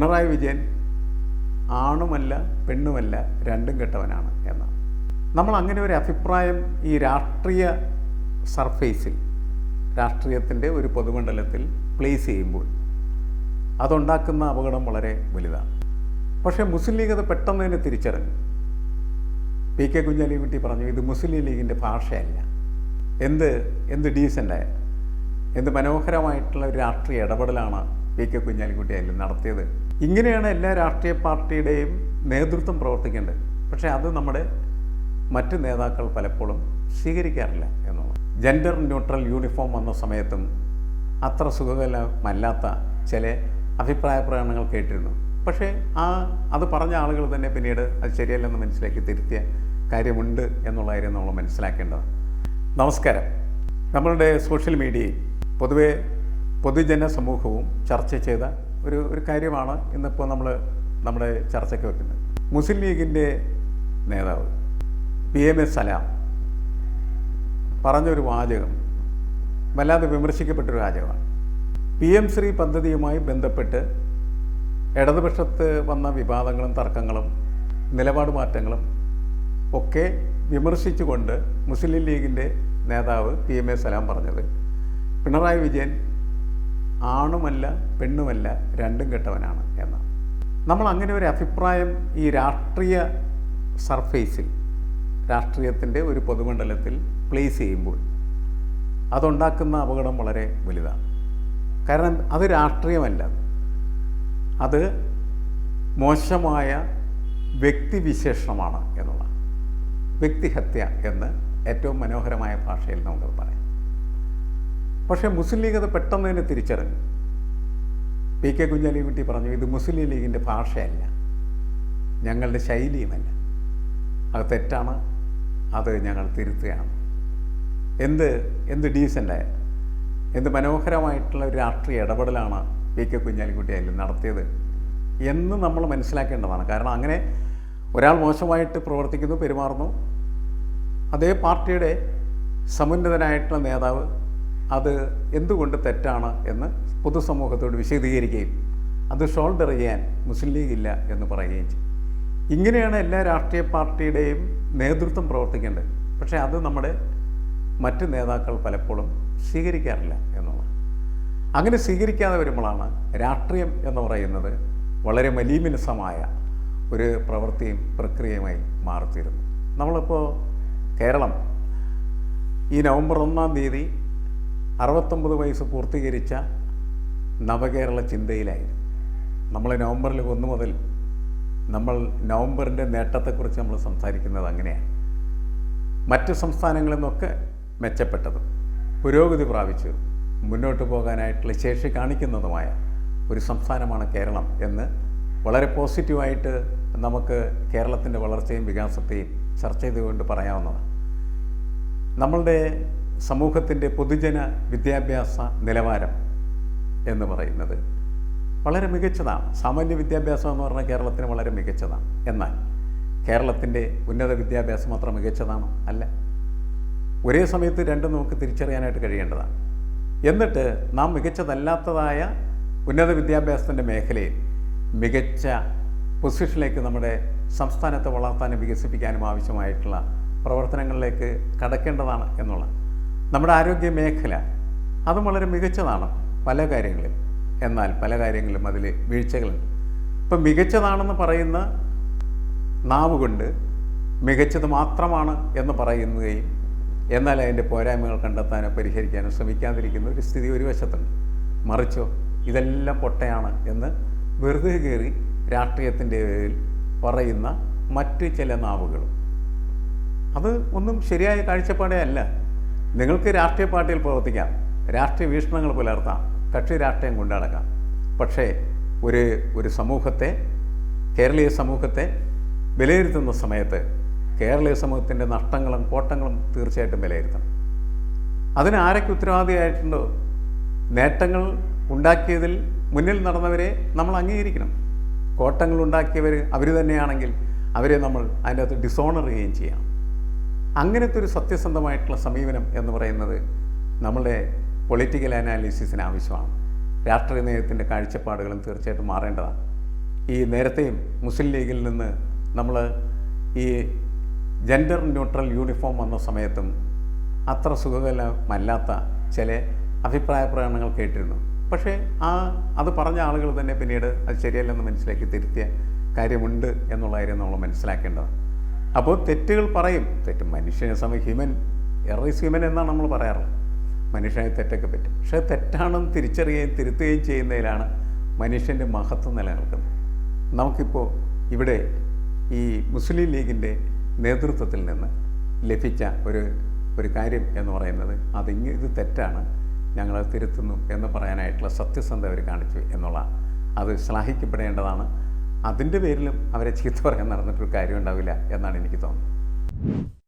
പിണറായി വിജയൻ ആണുമല്ല പെണ്ണുമല്ല രണ്ടും കെട്ടവനാണ് എന്നാണ് നമ്മൾ അങ്ങനെ ഒരു അഭിപ്രായം ഈ രാഷ്ട്രീയ സർഫേസിൽ രാഷ്ട്രീയത്തിന്റെ ഒരു പൊതുമണ്ഡലത്തിൽ പ്ലേസ് ചെയ്യുമ്പോൾ അതുണ്ടാക്കുന്ന അപകടം വളരെ വലുതാണ്. പക്ഷേ മുസ്ലിം ലീഗ് അത് പെട്ടെന്ന് തന്നെ തിരിച്ചറിഞ്ഞു. പി കെ കുഞ്ഞാലിക്കുട്ടി പറഞ്ഞു ഇത് മുസ്ലിം ലീഗിന്റെ ഭാഷയല്ല. എന്ത് എന്ത് ഡീസന്റായ എന്ത് മനോഹരമായിട്ടുള്ള ഒരു രാഷ്ട്രീയ ഇടപെടലാണ് പി കെ കുഞ്ഞാലിക്കുട്ടി അതിൽ നടത്തിയത്. ഇങ്ങനെയാണ് എല്ലാ രാഷ്ട്രീയ പാർട്ടിയുടെയും നേതൃത്വം പ്രവർത്തിക്കേണ്ടത്. പക്ഷേ അത് നമ്മുടെ മറ്റ് നേതാക്കൾ പലപ്പോഴും സ്വീകരിക്കാറില്ല എന്നുള്ളത്. ജെൻഡർ ന്യൂട്രൽ യൂണിഫോം വന്ന സമയത്തും അത്ര സുഖകരമല്ലാത്ത ചില അഭിപ്രായ പ്രകടനങ്ങൾ കേട്ടിരുന്നു. പക്ഷേ ആ അത് പറഞ്ഞ ആളുകൾ തന്നെ പിന്നീട് അത് ശരിയല്ലെന്ന് മനസ്സിലാക്കി തിരുത്തിയ കാര്യമുണ്ട് എന്നുള്ള കാര്യം നമ്മൾ മനസ്സിലാക്കേണ്ടത് നമസ്കാരം. നമ്മളുടെ സോഷ്യൽ മീഡിയയിൽ പൊതുവെ പൊതുജന സമൂഹവും ചർച്ച ചെയ്ത ഒരു ഒരു കാര്യമാണ് ഇന്നിപ്പോൾ നമ്മൾ നമ്മുടെ ചർച്ചയ്ക്ക് വെക്കുന്നത്. മുസ്ലിം ലീഗിന്റെ നേതാവ് പി എം എസ് സലാം പറഞ്ഞൊരു വാചകം വല്ലാതെ വിമർശിക്കപ്പെട്ടൊരു വാചകമാണ്. പി എം ശ്രീ പദ്ധതിയുമായി ബന്ധപ്പെട്ട് ഇടതുപക്ഷത്ത് വന്ന വിവാദങ്ങളും തർക്കങ്ങളും നിലപാട് മാറ്റങ്ങളും ഒക്കെ വിമർശിച്ചുകൊണ്ട് മുസ്ലിം ലീഗിന്റെ നേതാവ് പി എം എ സലാം പറഞ്ഞത് പിണറായി വിജയൻ ആണുമല്ല പെണ്ണുമല്ല രണ്ടും കെട്ടവനാണ് എന്ന്. നമ്മൾ അങ്ങനെ ഒരു അഭിപ്രായം ഈ രാഷ്ട്രീയ സർഫേസിൽ രാഷ്ട്രീയത്തിന്റെ ഒരു പൊതുമണ്ഡലത്തിൽ പ്ലേസ് ചെയ്യുമ്പോൾ അതുണ്ടാക്കുന്ന അപകടം വളരെ വലുതാണ്. കാരണം അത് രാഷ്ട്രീയമല്ല. അത് മോശമായ വ്യക്തിവിശേഷമാണ് എന്നുള്ളതാണ്. വ്യക്തിഹത്യ എന്ന് ഏറ്റവും മനോഹരമായ ഭാഷയിൽ നമുക്ക് പറയാം. പക്ഷേ മുസ്ലിം ലീഗ് അത് പെട്ടെന്ന് തന്നെ തിരിച്ചറിഞ്ഞു. പി കെ കുഞ്ഞാലിക്കുട്ടി പറഞ്ഞു ഇത് മുസ്ലിം ലീഗിന്റെ ഭാഷയല്ല. ഞങ്ങളുടെ ശൈലിയുമല്ല. അത് തെറ്റാണ്. അത് ഞങ്ങൾ തിരുത്തുകയാണ്. എന്ത് എന്ത് ഡീസന്റായ എന്ത് മനോഹരമായിട്ടുള്ള ഒരു രാഷ്ട്രീയ ഇടപെടലാണ് പി കെ കുഞ്ഞാലിക്കുട്ടി അതിൽ നടത്തിയത് എന്ന് നമ്മൾ മനസ്സിലാക്കേണ്ടതാണ്. കാരണം അങ്ങനെ ഒരാൾ മോശമായിട്ട് പ്രവർത്തിക്കുന്നു പെരുമാറുന്നു. അതേ പാർട്ടിയുടെ സമുന്നതനായിട്ടുള്ള നേതാവ് അത് എന്തുകൊണ്ട് തെറ്റാണ് എന്ന് പൊതുസമൂഹത്തോട് വിശദീകരിക്കുകയും അത് ഷോൾഡർ ചെയ്യാൻ മുസ്ലിം ലീഗ് ഇല്ല എന്ന് പറയുകയും ചെയ്യും. ഇങ്ങനെയാണ് എല്ലാ രാഷ്ട്രീയ പാർട്ടിയുടെയും നേതൃത്വം പ്രവർത്തിക്കേണ്ടത്. പക്ഷേ അത് നമ്മുടെ മറ്റ് നേതാക്കൾ പലപ്പോഴും സ്വീകരിക്കാറില്ല എന്നുള്ളത് അങ്ങനെ സ്വീകരിക്കാതെ വരുമ്പോഴാണ് രാഷ്ട്രീയം എന്ന് പറയുന്നത് വളരെ മലീമിനസമായ ഒരു പ്രവൃത്തിയും പ്രക്രിയയുമായി മാറിത്തീരുന്നു നമ്മളിപ്പോൾ കേരളം ഈ നവംബർ ഒന്നാം തീയതി അറുപത്തൊമ്പത് വയസ്സ് പൂർത്തീകരിച്ച നവകേരള ചിന്തയിലായിരുന്നു. നമ്മൾ നവംബറിൽ ഒന്ന് മുതൽ നമ്മൾ നവംബറിന്റെ നേട്ടത്തെക്കുറിച്ച് നമ്മൾ സംസാരിക്കുന്നത് അങ്ങനെയാണ്. മറ്റ് സംസ്ഥാനങ്ങളിൽ നിന്നൊക്കെ മെച്ചപ്പെട്ടതും. പുരോഗതി പ്രാപിച്ചു മുന്നോട്ട് പോകാനായിട്ടുള്ള ശേഷി കാണിക്കുന്നതുമായ ഒരു സംസ്ഥാനമാണ് കേരളം എന്ന് വളരെ പോസിറ്റീവായിട്ട് നമുക്ക് കേരളത്തിന്റെ വളർച്ചയും വികാസത്തെയും ചർച്ച ചെയ്തുകൊണ്ട് പറയാവുന്നതാണ്. നമ്മളുടെ സമൂഹത്തിന്റെ പൊതുജന വിദ്യാഭ്യാസ നിലവാരം എന്ന് പറയുന്നത് വളരെ മികച്ചതാണ്. സാമാന്യ വിദ്യാഭ്യാസം എന്ന് പറഞ്ഞാൽ കേരളത്തിന് വളരെ മികച്ചതാണ്. എന്നാൽ കേരളത്തിന്റെ ഉന്നത വിദ്യാഭ്യാസം മാത്രം മികച്ചതാണോ? അല്ല. ഒരേ സമയത്ത് രണ്ടും നമുക്ക് തിരിച്ചറിയാനായിട്ട് കഴിയേണ്ടതാണ്. എന്നിട്ട് നാം മികച്ചതല്ലാത്തതായ ഉന്നത വിദ്യാഭ്യാസത്തിന്റെ മേഖലയിൽ മികച്ച പൊസിഷനിലേക്ക് നമ്മുടെ സംസ്ഥാനത്തെ വളർത്താനും വികസിപ്പിക്കാനും ആവശ്യമായിട്ടുള്ള പ്രവർത്തനങ്ങളിലേക്ക് കടക്കേണ്ടതാണ് എന്നുള്ള നമ്മുടെ ആരോഗ്യ മേഖല അതും വളരെ മികച്ചതാണ് പല കാര്യങ്ങളിലും എന്നാൽ പല കാര്യങ്ങളിലും അതിൽ വീഴ്ചകളുണ്ട്. ഇപ്പം മികച്ചതാണെന്ന് പറയുന്ന നാവ് കൊണ്ട് മികച്ചത് മാത്രമാണ് എന്ന് പറയുകയും എന്നാൽ അതിന്റെ പോരായ്മകൾ കണ്ടെത്താനോ പരിഹരിക്കാനോ ശ്രമിക്കാതിരിക്കുന്ന ഒരു സ്ഥിതി ഒരു വശത്തുണ്ട്. മറിച്ചോ ഇതെല്ലാം പൊട്ടയാണ് എന്ന് വെറുതെ കയറി രാഷ്ട്രീയത്തിന്റെ പറയുന്ന മറ്റ് ചില നാവുകളും. അത് ഒന്നും ശരിയായ കാഴ്ചപ്പാടേ അല്ല. നിങ്ങൾക്ക് രാഷ്ട്രീയ പാർട്ടിയിൽ പ്രവർത്തിക്കാം. രാഷ്ട്രീയ വീക്ഷണങ്ങൾ പുലർത്താം. കക്ഷി രാഷ്ട്രീയം കൊണ്ടടക്കാം. പക്ഷേ ഒരു ഒരു സമൂഹത്തെ കേരളീയ സമൂഹത്തെ വിലയിരുത്തുന്ന സമയത്ത് കേരളീയ സമൂഹത്തിന്റെ നഷ്ടങ്ങളും കോട്ടങ്ങളും തീർച്ചയായിട്ടും വിലയിരുത്തണം. അതിന് ആരൊക്കെ ഉത്തരവാദിയായിട്ടുണ്ടോ? നേട്ടങ്ങൾ ഉണ്ടാക്കിയതിൽ മുന്നിൽ നടന്നവരെ നമ്മൾ അംഗീകരിക്കണം. കോട്ടങ്ങൾ ഉണ്ടാക്കിയവർ അവർ തന്നെയാണെങ്കിൽ അവരെ നമ്മൾ അതിന്റെ അകത്ത് ഡിസോണർ ചെയ്യുകയും ചെയ്യാം. അങ്ങനത്തെ ഒരു സത്യസന്ധമായിട്ടുള്ള സമീപനം എന്ന് പറയുന്നത് നമ്മളുടെ പൊളിറ്റിക്കൽ അനാലിസിസിന് ആവശ്യമാണ്. രാഷ്ട്രീയ നയത്തിന്റെ കാഴ്ചപ്പാടുകളും തീർച്ചയായിട്ടും മാറേണ്ടതാണ്. ഈ നേരത്തെയും മുസ്ലിം ലീഗിൽ നിന്ന് നമ്മൾ ഈ ജെൻഡർ ന്യൂട്രൽ യൂണിഫോം വന്ന സമയത്തും അത്ര സുഖകരമല്ലാത്ത ചില അഭിപ്രായ പ്രകടനങ്ങൾ കേട്ടിരുന്നു. പക്ഷേ ആ അത് പറഞ്ഞ ആളുകൾ തന്നെ പിന്നീട് അത് ശരിയല്ലെന്ന് മനസ്സിലാക്കി തിരുത്തിയ കാര്യമുണ്ട് എന്നുള്ള കാര്യം നമ്മൾ മനസ്സിലാക്കേണ്ടത്. അപ്പോൾ തെറ്റുകൾ പറയും. തെറ്റ് മനുഷ്യനെ സമയം ഹ്യൂമൻ എറൈസ് ഹ്യൂമൻ എന്നാണ് നമ്മൾ പറയാറ്. മനുഷ്യനെ തെറ്റൊക്കെ പറ്റും. പക്ഷേ തെറ്റാണെന്ന് തിരിച്ചറിയുകയും തിരുത്തുകയും ചെയ്യുന്നതിലാണ് മനുഷ്യന്റെ മഹത്വം നിലനിൽക്കുന്നത്. നമുക്കിപ്പോൾ ഇവിടെ ഈ മുസ്ലിം ലീഗിന്റെ നേതൃത്വത്തിൽ നിന്ന് ലഭിച്ച ഒരു ഒരു കാര്യം എന്ന് പറയുന്നത് അതിങ്ങ് ഇത് തെറ്റാണ്. ഞങ്ങൾ തിരുത്തുന്നു എന്ന് പറയാനായിട്ടുള്ള സത്യസന്ധത അവർ കാണിച്ചു എന്നുള്ള അത് ശ്ലാഘിക്കപ്പെടേണ്ടതാണ്. അതിന്റെ പേരിലും അവരെ ചീത്ത പറയാൻ നടന്നിട്ടൊരു കാര്യം ഉണ്ടാവില്ല എന്നാണ് എനിക്ക് തോന്നുന്നത്.